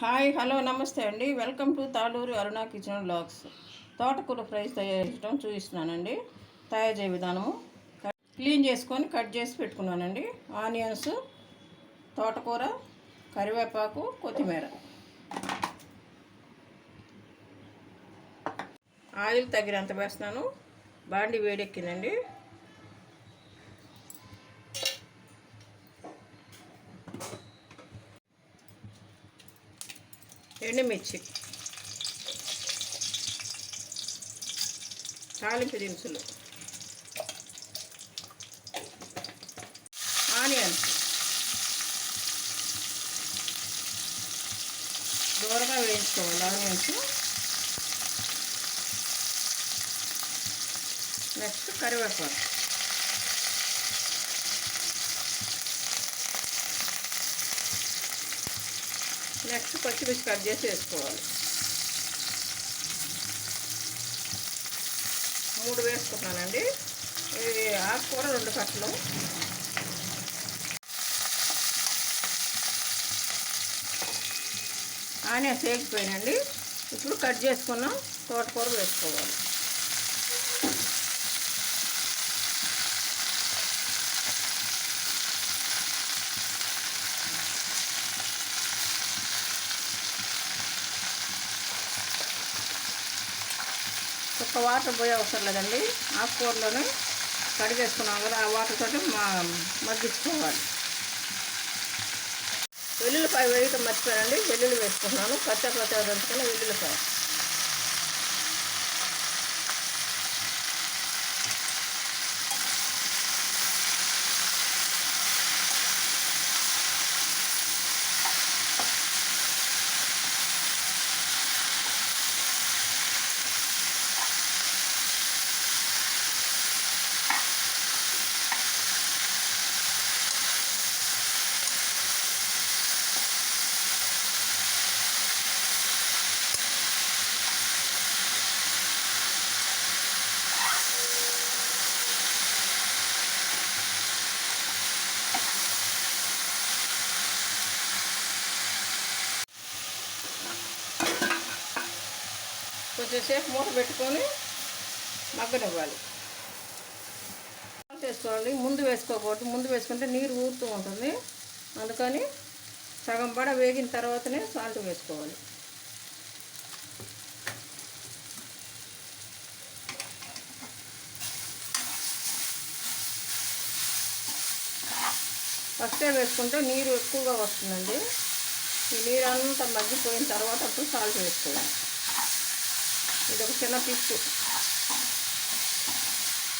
Hi hello నమస్తే అండి. Welcome to Taluru Aruna kitchen blogs తోటకూర ఫ్రై తయారు చేయడం చూపిస్తున్నానండి. తయారు చేయ విధానము. క్లీన్ చేసుకొని కట్ చేసి పెట్టుకున్నానండి. ఆనియన్స్ తోటకూర కరివేపాకు కొత్తిమీర. ఆయిల్ తగినంత వేస్తున్నాను. బాండి వేడెక్కిందండి. ఎండుమిర్చి. తాలింపు దినుసులు. ఆనియన్స్. దూరగా వేయించుకోవాలి ఆనియన్స్. నెక్స్ట్ కరివేపాకు. నెక్స్ట్ పచ్చిమిర్చి కట్ చేసి వేసుకోవాలి. మూడు వేసుకున్నానండి. ఇది ఆకుకూర రెండు కట్టలు. ఆనే వేగిపోయినండి ఇప్పుడు కట్ చేసుకున్నాం తోటకూర వేసుకోవాలి. ఒక్క వాటర్ పోయే అవసరం లేదండి. ఆకుకూరలోనే కడిగేసుకున్నాం కదా ఆ వాటర్ తోటి మా మగ్గించుకోవాలి. వెల్లుల్లిపాయ వేయటం మర్చిపోయానండి. వెల్లుల్లి వేసుకున్నాను పచ్చ పచ్చ దంచుకున్న వెల్లుల్లిపాయ. కొంచెంసేపు మూత పెట్టుకొని మగ్గనివ్వాలి వేసుకోవాలి ముందు వేసుకోకూడదు. ముందు వేసుకుంటే నీరు ఊరుతూ ఉంటుంది. అందుకని సగం పడ వేగిన తర్వాతనే సాల్ట్ వేసుకోవాలి. ఫస్టే వేసుకుంటే నీరు ఎక్కువగా వస్తుందండి. ఈ నీరు అంతా మగ్గిపోయిన తర్వాత అప్పుడు సాల్ట్ వేసుకోవాలి. ఇది ఒక చిన్న టిప్పు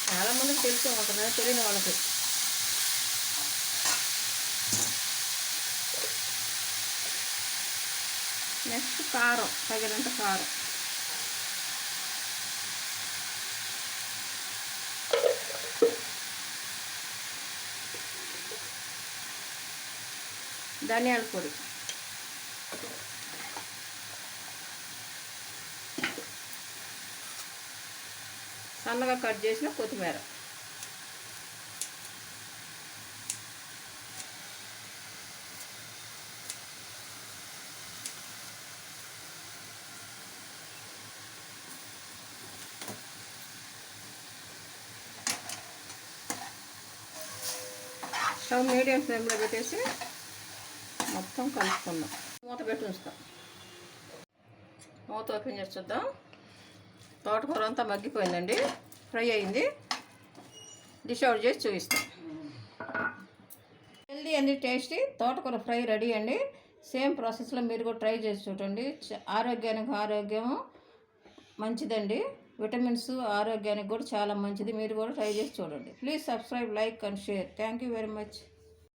చాలామందికి తెలిసి ఉంటుంది తెలియని వాళ్ళకి నెక్స్ట్ కారం తగినంత కారం ధనియాల పొడి సన్నగా కట్ చేసిన కొత్తిమీర. స్టవ్ మీడియం ఫ్లేమ్లో పెట్టేసి మొత్తం కలుపుకుందాం. మూత పెట్టి ఉంచుతాం. మూత ఓపెన్ చేసి చూద్దాం. తోటకూర అంతా మగ్గిపోయిందండి. ఫ్రై అయింది. డిష్ అవుట్ చేసి చూపిస్తాం. హెల్దీ అండి టేస్టీ తోటకూర ఫ్రై రెడీ అండి. సేమ్ ప్రాసెస్లో మీరు కూడా ట్రై చేసి చూడండి. ఆరోగ్యానికి ఆరోగ్యం మంచిదండి. విటమిన్స్ ఆరోగ్యానికి కూడా చాలా మంచిది. మీరు కూడా ట్రై చేసి చూడండి. Please subscribe like and share. Thank you very much.